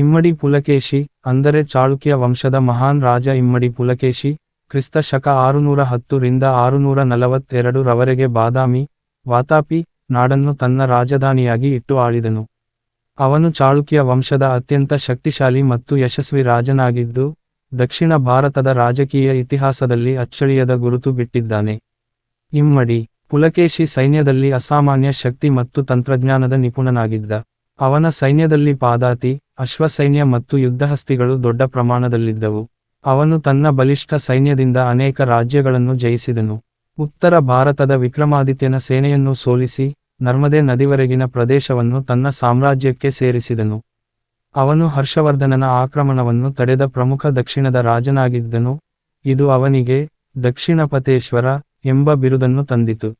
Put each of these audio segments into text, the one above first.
ಇಮ್ಮಡಿ ಪುಲಕೇಶಿ, ಅಂದರೆ ಚಾಳುಕ್ಯ ವಂಶದ ಮಹಾನ್ ರಾಜ ಇಮ್ಮಡಿ ಪುಲಕೇಶಿ, ಕ್ರಿಸ್ತ ಶಕ ಆರುನೂರ ಹತ್ತು ರಿಂದ ಆರುನೂರ ನಲವತ್ತೆರಡು ರವರೆಗೆ ಬಾದಾಮಿ, ವಾತಾಪಿ, ನಾಡನ್ನು ತನ್ನ ರಾಜಧಾನಿಯಾಗಿ ಇಟ್ಟು ಆಳಿದನು. ಅವನು ಚಾಳುಕ್ಯ ವಂಶದ ಅತ್ಯಂತ ಶಕ್ತಿಶಾಲಿ ಮತ್ತು ಯಶಸ್ವಿ ರಾಜನಾಗಿದ್ದು, ದಕ್ಷಿಣ ಭಾರತದ ರಾಜಕೀಯ ಇತಿಹಾಸದಲ್ಲಿ ಅಚ್ಚಳಿಯದ ಗುರುತು ಬಿಟ್ಟಿದ್ದಾನೆ. ಇಮ್ಮಡಿ ಪುಲಕೇಶಿ ಸೈನ್ಯದಲ್ಲಿ ಅಸಾಮಾನ್ಯ ಶಕ್ತಿ ಮತ್ತು ತಂತ್ರಜ್ಞಾನದ ನಿಪುಣನಾಗಿದ್ದ. ಅವನ ಸೈನ್ಯದಲ್ಲಿ ಪಾದಾತಿ, ಅಶ್ವಸೈನ್ಯ ಮತ್ತು ಯುದ್ಧಹಸ್ತಿಗಳು ದೊಡ್ಡ ಪ್ರಮಾಣದಲ್ಲಿದ್ದವು. ಅವನು ತನ್ನ ಬಲಿಷ್ಠ ಸೈನ್ಯದಿಂದ ಅನೇಕ ರಾಜ್ಯಗಳನ್ನು ಜಯಿಸಿದನು. ಉತ್ತರ ಭಾರತದ ವಿಕ್ರಮಾದಿತ್ಯನ ಸೇನೆಯನ್ನು ಸೋಲಿಸಿ, ನರ್ಮದೆ ನದಿವರೆಗಿನ ಪ್ರದೇಶವನ್ನು ತನ್ನ ಸಾಮ್ರಾಜ್ಯಕ್ಕೆ ಸೇರಿಸಿದನು. ಅವನು ಹರ್ಷವರ್ಧನನ ಆಕ್ರಮಣವನ್ನು ತಡೆದ ಪ್ರಮುಖ ದಕ್ಷಿಣದ ರಾಜನಾಗಿದ್ದನು. ಇದು ಅವನಿಗೆ ದಕ್ಷಿಣಪತೇಶ್ವರ ಎಂಬ ಬಿರುದನ್ನು ತಂದಿತು.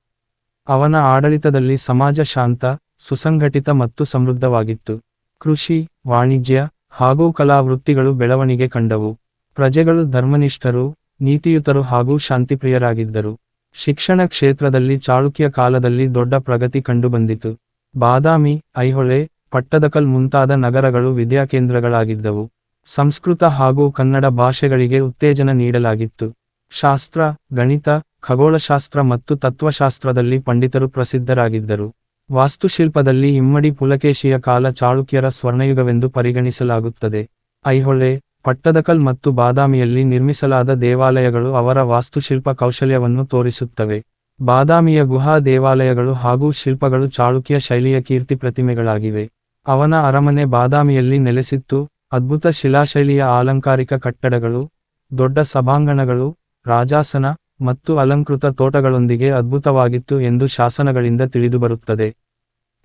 ಅವನ ಆಡಳಿತದಲ್ಲಿ ಸಮಾಜ ಶಾಂತ ಸುಸಂಘಟಿತ ಮತ್ತು ಸಮೃದ್ಧವಾಗಿತ್ತು. ಕೃಷಿ, ವಾಣಿಜ್ಯ ಹಾಗೂ ಕಲಾ ವೃತ್ತಿಗಳು ಬೆಳವಣಿಗೆ ಕಂಡವು. ಪ್ರಜೆಗಳು ಧರ್ಮನಿಷ್ಠರು, ನೀತಿಯುತರು ಹಾಗೂ ಶಾಂತಿಪ್ರಿಯರಾಗಿದ್ದರು. ಶಿಕ್ಷಣ ಕ್ಷೇತ್ರದಲ್ಲಿ ಚಾಳುಕ್ಯ ಕಾಲದಲ್ಲಿ ದೊಡ್ಡ ಪ್ರಗತಿ ಕಂಡುಬಂದಿತು. ಬಾದಾಮಿ, ಐಹೊಳೆ, ಪಟ್ಟದಕಲ್ ಮುಂತಾದ ನಗರಗಳು ವಿದ್ಯಾಕೇಂದ್ರಗಳಾಗಿದ್ದವು. ಸಂಸ್ಕೃತ ಹಾಗೂ ಕನ್ನಡ ಭಾಷೆಗಳಿಗೆ ಉತ್ತೇಜನ ನೀಡಲಾಗಿತ್ತು. ಶಾಸ್ತ್ರ, ಗಣಿತ, ಖಗೋಳಶಾಸ್ತ್ರ ಮತ್ತು ತತ್ವಶಾಸ್ತ್ರದಲ್ಲಿ ಪಂಡಿತರು ಪ್ರಸಿದ್ಧರಾಗಿದ್ದರು. ವಾಸ್ತುಶಿಲ್ಪದಲ್ಲಿ ಇಮ್ಮಡಿ ಪುಲಕೇಶಿಯ ಕಾಲ ಚಾಳುಕ್ಯರ ಸ್ವರ್ಣಯುಗವೆಂದು ಪರಿಗಣಿಸಲಾಗುತ್ತದೆ. ಐಹೊಳೆ, ಪಟ್ಟದಕಲ್ ಮತ್ತು ಬಾದಾಮಿಯಲ್ಲಿ ನಿರ್ಮಿಸಲಾದ ದೇವಾಲಯಗಳು ಅವರ ವಾಸ್ತುಶಿಲ್ಪ ಕೌಶಲ್ಯವನ್ನು ತೋರಿಸುತ್ತವೆ. ಬಾದಾಮಿಯ ಗುಹಾ ದೇವಾಲಯಗಳು ಹಾಗೂ ಶಿಲ್ಪಗಳು ಚಾಳುಕ್ಯ ಶೈಲಿಯ ಕೀರ್ತಿ ಪ್ರತಿಮೆಗಳಾಗಿವೆ. ಅವನ ಅರಮನೆ ಬಾದಾಮಿಯಲ್ಲಿ ನೆಲೆಸಿತ್ತು. ಅದ್ಭುತ ಶಿಲಾಶೈಲಿಯ ಆಲಂಕಾರಿಕ ಕಟ್ಟಡಗಳು, ದೊಡ್ಡ ಸಭಾಂಗಣಗಳು, ರಾಜಾಸನ ಮತ್ತು ಅಲಂಕೃತ ತೋಟಗಳೊಂದಿಗೆ ಅದ್ಭುತವಾಗಿತ್ತು ಎಂದು ಶಾಸನಗಳಿಂದ ತಿಳಿದುಬರುತ್ತದೆ.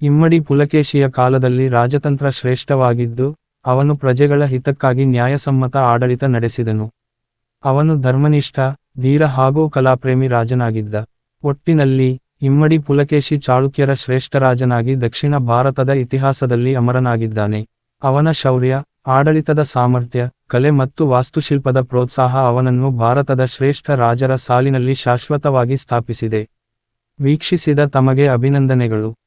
ಇಮ್ಮಡಿ ಪುಲಕೇಶಿಯ ಕಾಲದಲ್ಲಿ ರಾಜತಂತ್ರ ಶ್ರೇಷ್ಠವಾಗಿದ್ದು, ಅವನು ಪ್ರಜೆಗಳ ಹಿತಕ್ಕಾಗಿ ನ್ಯಾಯಸಮ್ಮತ ಆಡಳಿತ ನಡೆಸಿದನು. ಅವನು ಧರ್ಮನಿಷ್ಠ, ಧೀರ ಹಾಗೂ ಕಲಾಪ್ರೇಮಿ ರಾಜನಾಗಿದ್ದ. ಒಟ್ಟಿನಲ್ಲಿ, ಇಮ್ಮಡಿ ಪುಲಕೇಶಿ ಚಾಳುಕ್ಯರ ಶ್ರೇಷ್ಠ ರಾಜನಾಗಿ ದಕ್ಷಿಣ ಭಾರತದ ಇತಿಹಾಸದಲ್ಲಿ ಅಮರನಾಗಿದ್ದಾನೆ. ಅವನ ಶೌರ್ಯ ಆಡಳಿತದ ಸಾಮರ್ಥ್ಯ, ಕಲೆ ಮತ್ತು ವಾಸ್ತುಶಿಲ್ಪದ ಪ್ರೋತ್ಸಾಹ ಅವನನ್ನು ಭಾರತದ ಶ್ರೇಷ್ಠ ರಾಜರ ಸಾಲಿನಲ್ಲಿ ಶಾಶ್ವತವಾಗಿ ಸ್ಥಾಪಿಸಿದೆ. ವೀಕ್ಷಿಸಿದ ತಮಗೆ ಅಭಿನಂದನೆಗಳು.